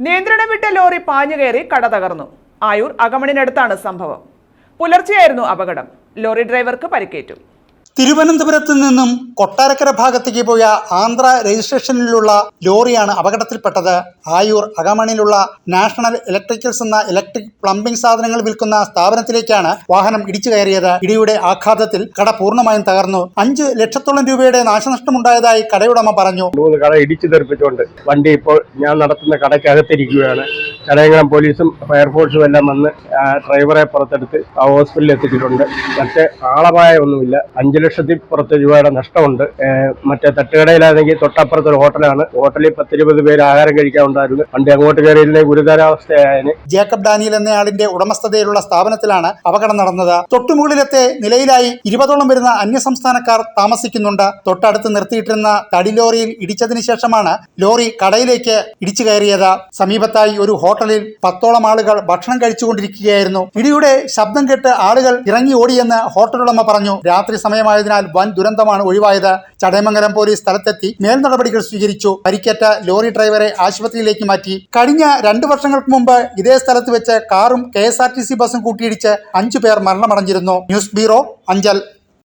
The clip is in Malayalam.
നിയന്ത്രണം വിട്ട ലോറി പാഞ്ഞുകയറി കട തകർന്നു. ആയൂർ അകമണിനടുത്താണ് സംഭവം. പുലർച്ചെയായിരുന്നു അപകടം. ലോറി ഡ്രൈവർക്ക് പരിക്കേറ്റു. തിരുവനന്തപുരത്ത് നിന്നും കൊട്ടാരക്കര ഭാഗത്തേക്ക് പോയ ആന്ധ്ര രജിസ്ട്രേഷനിലുള്ള ലോറിയാണ് അപകടത്തിൽപ്പെട്ടത്. ആയൂർ അകമണിയിലുള്ള നാഷണൽ ഇലക്ട്രിക്കൽസ് എന്ന ഇലക്ട്രിക് പ്ലംബിംഗ് സാധനങ്ങൾ വിൽക്കുന്ന സ്ഥാപനത്തിലേക്കാണ് വാഹനം ഇടിച്ചു കയറിയത്. ഇടിയുടെ ആഘാതത്തിൽ കട പൂർണമായും തകർന്നു. അഞ്ച് ലക്ഷത്തോളം രൂപയുടെ നാശനഷ്ടമുണ്ടായതായി കടയുടമ പറഞ്ഞു. മൂന്ന് കട ഇടിച്ചു തെറിപ്പിച്ചുകൊണ്ട് വണ്ടി ഇപ്പോൾ ഞാൻ നടത്തുന്ന കടയ്ക്കകത്തിരിക്കുകയാണ്. ചടയങ്കളം പോലീസും ഫയർഫോഴ്സും എല്ലാം വന്ന് ഡ്രൈവറെ പുറത്തെടുത്ത് ആ ഹോസ്പിറ്റലിൽ എത്തിച്ചിട്ടുണ്ട്. മറ്റേ ആളപായ ഒന്നുമില്ല അഞ്ചു ലക്ഷത്തിൽ പുറത്ത് രൂപയുടെ നഷ്ടമുണ്ട്. മറ്റേ തട്ടുകടയിലാണെങ്കിൽ തൊട്ടപ്പുറത്ത് ഒരു ഹോട്ടലാണ്. ഹോട്ടലിൽ പത്തിരുപത് പേര് ആഹാരം കഴിക്കാനുണ്ടായിരുന്നു പണ്ട് അങ്ങോട്ട് കയറിയില്ലെങ്കിൽ ഗുരുതരാവസ്ഥയായതിന് ജേക്കബ് ഡാനിയൽ എന്നയാളിന്റെ ഉടമസ്ഥതയിലുള്ള സ്ഥാപനത്തിലാണ് അപകടം നടന്നത്. തൊട്ടുമുകളിലത്തെ നിലയിലായി ഇരുപതോളം വരുന്ന അന്യസംസ്ഥാനക്കാർ താമസിക്കുന്നുണ്ട്. തൊട്ടടുത്ത് നിർത്തിയിട്ടിരുന്ന തടി ലോറിയിൽ ഇടിച്ചതിന് ശേഷമാണ് ലോറി കടയിലേക്ക് ഇടിച്ചു കയറിയത്. സമീപത്തായി ഒരു ഹോട്ടലിൽ പത്തോളം ആളുകൾ ഭക്ഷണം കഴിച്ചുകൊണ്ടിരിക്കുകയായിരുന്നു. ഇടിയുടെ ശബ്ദം കേട്ട് ആളുകൾ ഇറങ്ങി ഓടിയെന്ന് ഹോട്ടലുടമ പറഞ്ഞു. രാത്രി സമയമായതിനാൽ വൻ ദുരന്തമാണ് ഒഴിവായത്. ചടയമംഗലം പോലീസ് സ്ഥലത്തെത്തി മേൽ നടപടികൾ സ്വീകരിച്ചു. പരിക്കേറ്റ ലോറി ഡ്രൈവറെ ആശുപത്രിയിലേക്ക് മാറ്റി. കഴിഞ്ഞ രണ്ടു വർഷങ്ങൾക്ക് മുമ്പ് ഇതേ സ്ഥലത്ത് വെച്ച് കാറും കെ ബസ്സും കൂട്ടിയിടിച്ച് അഞ്ചു പേർ മരണമടഞ്ഞിരുന്നു. News bureau Anchal.